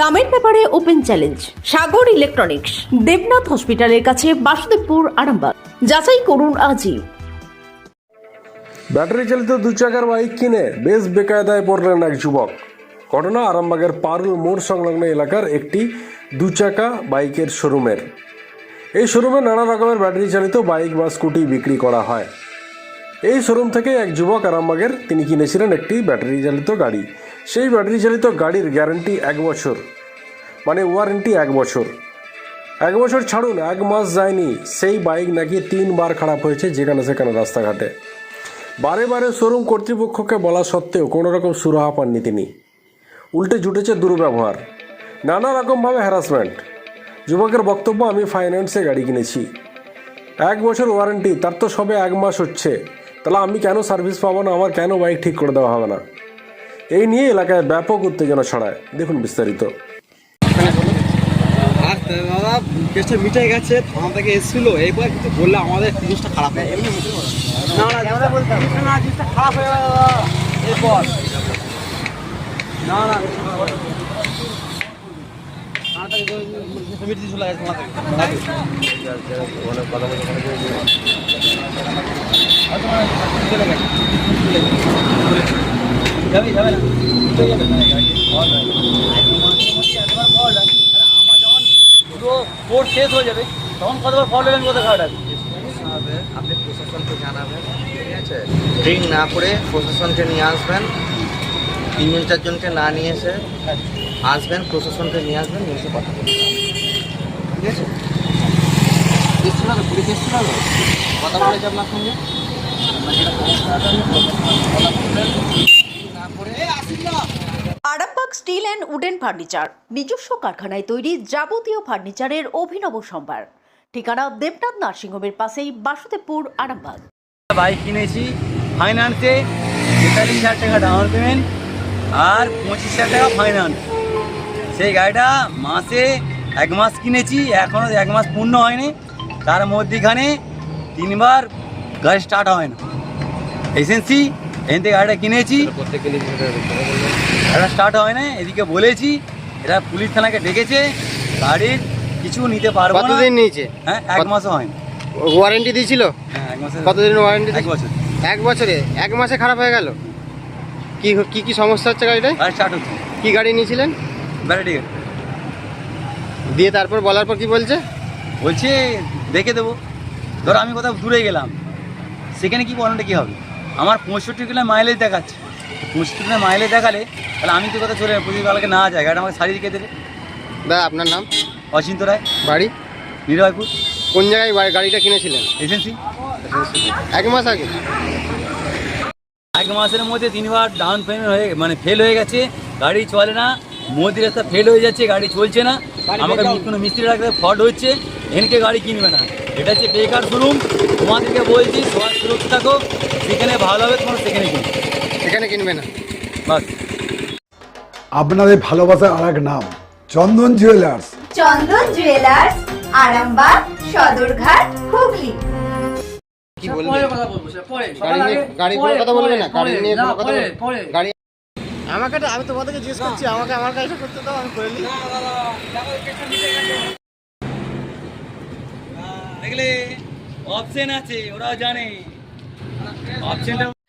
দামের ব্যাপারে open challenge, Sagar electronics, Debnath hospital কাছে বাসুদেবপুর, আরামবাগ। যাচাই করুন আজই। ব্যাটারি চালিত দু চাকার বাইক কিনে বেশ বেকায়দায় পড়লেন এক যুবক। ঘটনা আরামবাগের পারুল মোড় সংলগ্ন এলাকার একটি দু চাকা বাইকের শোরুমের। এই শোরুমে নানা রকমের ব্যাটারি চালিত বাইক বা স্কুটি বিক্রি করা হয়। এই শোরুম থেকে এক যুবক আরামবাগের, তিনি কিনেছিলেন একটি ব্যাটারি চালিত গাড়ি। সেই ব্যাটারি চালিত গাড়ির গ্যারান্টি এক বছর। মানে ওয়ারেন্টি এক বছর। এক বছর ছাড়ুন, এক মাস যায়নি। সেই বাইক নাকি তিনবার খারাপ হয়েছে যেখানে সেখানে রাস্তাঘাটে। বারে বারে শোরুম কর্তৃপক্ষকে বলা সত্ত্বেও কোনো রকম সুরাহা পাননি তিনি। উল্টে জুটেছে দুর্ব্যবহার, নানা রকমভাবে হ্যারাসমেন্ট যুবকের বক্তব্য, আমি ফাইন্যান্সে গাড়ি কিনেছি। এক বছর ওয়ারেন্টি তার তো সবে এক মাস হচ্ছে। তাহলে আমি কেন সার্ভিস পাবো না? আমার কেন বাইক ঠিক করে দেওয়া হবে না? এই নিয়ে এলাকায় ব্যাপক উত্তেজনা ছড়ায় দেখুন বিস্তারিত আর মিটে গেছে থেকে এসেছিল এইবার বললে আমাদের জিনিসটা খারাপ হয়ে গেল না হয়ে এরপর না না চলে গেছে থানা থেকে নাকি? আর তোমার চলে গেছে। আমার যখন পুরো কোর্স শেষ হয়ে যাবে। তখন কতবার ফল নেবেন কোথায় খাওয়াটা হবে আপনি প্রশাসনকে জানাবেন ঠিক আছে ড্রিঙ্ক না করে প্রশাসনকে নিয়ে আসবেন, তিনজন, চারজনকে না নিয়ে এসে আসবেন, প্রশাসনকে নিয়ে আসবেন, নিয়ে এসে কথা বলবেন। ঠিক আছে? এসছিল তো পুলিশ এসছিল কথা বলেছে আপনার সঙ্গে? স্টিল অ্যান্ড উডেন ফার্নিচার, নিজস্ব কারখানায় তৈরি যাবতীয় ফার্নিচারের অভিনব সম্ভার। ঠিকানা দেবনাথ নার্সিংহোমের পাশেই বাসুদেবপুর, আরামবাগ। বাইক কিনেছি। ফাইন্যান্সে তেতাল্লিশ হাজার টাকা ডাউন পেমেন্ট আর পঁচিশ হাজার টাকা ফাইন্যান্স সেই গাড়িটা মাসে এক মাস কিনেছি এখনও এক মাস পূর্ণ হয়নি। তার মধ্যেখানে তিনবার গাড়ি স্টার্ট হয় না। এসেন্সি থেকে গাড়িটা কিনেছি। গাড়িটা স্টার্ট হয় না এদিকে বলেছি এটা পুলিশ থানাকে ডেকেছে গাড়ির কিছু নিতে পারব না। কতদিন নিয়েছে? হ্যাঁ এক মাসও হয়নি। ওয়ারেন্টি দিয়েছিল? হ্যাঁ এক মাসে কতদিন ওয়ারেন্টি এক বছর। এক বছরে? এক মাসে খারাপ হয়ে গেল? কি কি কি সমস্যা হচ্ছে গাড়িটায়? গাড়ি স্টার্ট হচ্ছে। কি গাড়ি নিয়েছিলেন? ব্যাটারি দিয়ে তারপর বলার পর কি বলছে? বলছে দেখে দেবো। ধরো আমি কোথাও দূরে গেলাম। সেখানে কি বলনটা কী হবে? আমার পঁয়ষট্টি কিলো মাইলেজ দেখাচ্ছে। পঁয়ষট্টি মাইলে দেখালে তাহলে আমি তো কোথাও চলে প্রতিকালকে না যায় গাড়ি আমাকে সারিয়ে রেখে দেবে। দাদা আপনার নাম? অচিন্ত রায়। বাড়ি? নির্ভয়পুর কোন জায়গায় গাড়িটা কিনেছিলেন? এজেন্সি এক মাস আগে। এক মাসের মধ্যে তিনবার ডাউন পেমেন্ট হয়ে মানে ফেল হয়ে গেছে। গাড়ি চলে না। মোদি রাস্তা ফেল হয়ে যাচ্ছে গাড়ি চলছে না। আমাকে কোনো মিস্ত্রি রাখতে ফল্ট হচ্ছে এনকে গাড়ি কিনবে না। এটা হচ্ছে বেকার শোরুম তোমাদেরকে বলছি সবাই সুরক্ষিত থাকো। সেখানে ভালো হবে তোমার সেখানে কিনবে এখানে কিনবে না। বাস। আপনাদের ভালোবাসার আর এক নাম চন্দন জুয়েলার্স। চন্দন জুয়েলার্স আরামবাগ সদরঘাট হুগলি। কি বলবে গাড়ি নিয়ে গাড়ি নিয়ে কথা বলবে না গাড়ি নিয়ে কথা গাড়ি আমাকে তো আমি তোমাদেরকে জিজ্ঞেস করছি আমাকে আমার কাজটা করতে দাও আমি করে নিই দেখলে অপশন আছে ওরাও জানে। অপশনটা